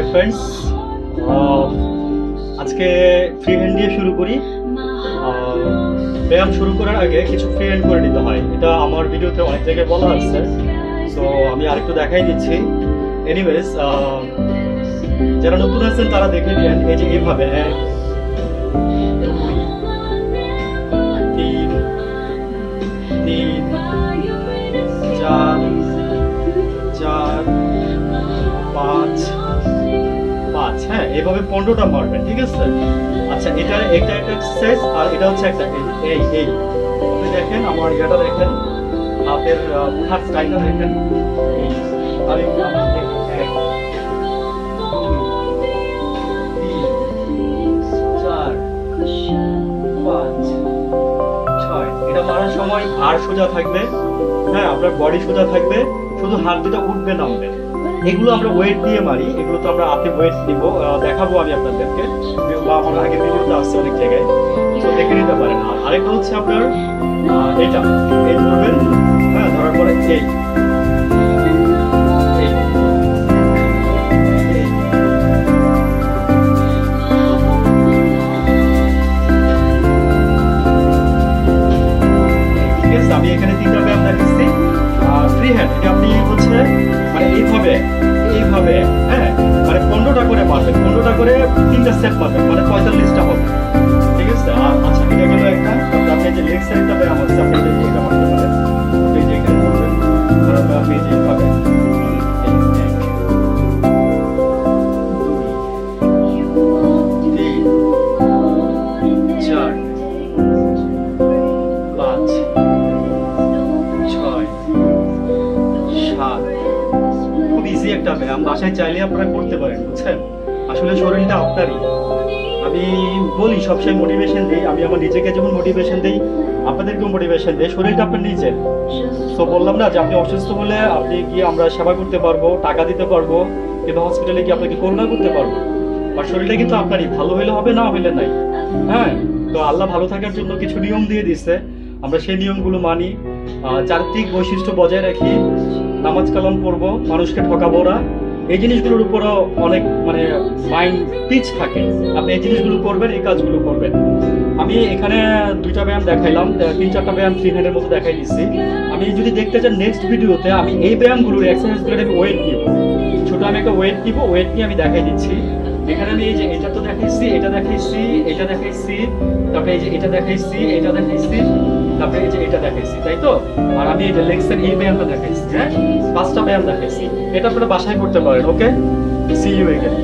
High friends আজকে free hand দিয়ে শুরু করি। ব্যায়াম শুরু করার আগে কিছু ফ্রি হ্যান্ড করে নিতে হয়। এটা আমার ভিডিওতে অনেক জায়গায় বলা আছে। সো আমি আরেকটু দেখাই দিচ্ছি। এনিওয়েজ যারা নতুন আছেন, তারা দেখে নিন এই যে এইভাবে এভাবে পনেরোটা মারবেন ঠিক আছে? আচ্ছা এটা এটা একটা এক্সারসাইজ আর এটা হচ্ছে একটা এই- এই আপনি দেখেন, আমার ইয়েটা দেখেন। হাতের উঠার স্টাইলটা দেখেন। আমি। এটা সময় ঘাড় সোজা থাকবে। হ্যাঁ আপনার বডি সোজা থাকবে। শুধু হাত দুটো উঠবে নামবে। এগুলো আমরা ওয়েট দিয়ে মারি, এগুলো তো আমরা হাতে ওয়েট দিব দেখাবো আমি আপনাদেরকে বা আমার আগে ভিডিওতে আসছে অনেক জায়গায়, তো দেখে নিতে পারেন আর আরেকটা হচ্ছে আপনার এটা, এই ধরবেন হ্যাঁ ধরার পরে। এই। এইভাবে এইভাবে হ্যাঁ? মানে পনেরোটা করে মারবেন পনেরোটা করে তিনটা সেট মারবেন মানে পঁয়তাল্লিশটা হবে। ঠিক আছে? আচ্ছা এটা গেল একটা আপনি যে লেগ সাইডটা ব্যায়াম হচ্ছে আপনি একটা ব্যায়াম বাসায় চাইলে আপনারা করতে পারেন, বুঝছেন? আসলে শরীরটা আপনারই। আমি বলি, সবসময় মোটিভেশন দিই। আমি আমার নিজেকে যেমন মোটিভেশন দিই, আপনাদেরকেও মোটিভেশন দিই। শরীরটা আপনার নিজের। তো বললাম না যে আপনি অসুস্থ হলে আপনি গিয়ে আমরা সেবা করতে পারব, টাকা দিতে পারব, কিংবা হসপিটালে গিয়ে আপনাকে করুণা করতে পারব। আর শরীরটা কিন্তু আপনারই। ভালো হইলে হবে, না হইলে নাই। হ্যাঁ? তো আল্লাহ ভালো থাকার জন্য কিছু নিয়ম দিয়ে দিচ্ছে আমরা সেই নিয়মগুলো মানি। চারিত্রিক বৈশিষ্ট্য বজায় রাখি। নামাজ কালাম পড়ব, মানুষকে ঠকাবো না। এই জিনিসগুলোর উপরও অনেক মানে মাইন্ড পিচ থাকে। আপনি এই জিনিসগুলো করবেন, এই কাজগুলো করবেন। আমি এখানে দুইটা ব্যায়াম দেখাইলাম তিন চারটা ব্যায়াম থ্রি হ্যান্ডের মতো দেখাই দিচ্ছি আমি যদি দেখতে চান নেক্সট ভিডিওতে আমি এই ব্যায়ামগুলোর এক্সারসাইজগুলোর আমি ওয়েট নিব। ছোটো আমি একটা ওয়েট নিব ওয়েট নিয়ে আমি দেখাই দিচ্ছি। এখানে আমি এই যে এটা তো দেখাইছি, এটা দেখাইছি এটা দেখাইছি, তারপরে এই যে এটা দেখাইছি এটা দেখাইছি। তারপরে এই যে এটা দেখাইছি তাই তো? আর আমি এটা লেগসের এই ব্যায়ামটা দেখাইছি হ্যাঁ? পাঁচটা ব্যায়াম দেখাইছি। এটা আপনারা বাসায় করতে পারেন ওকে? C you again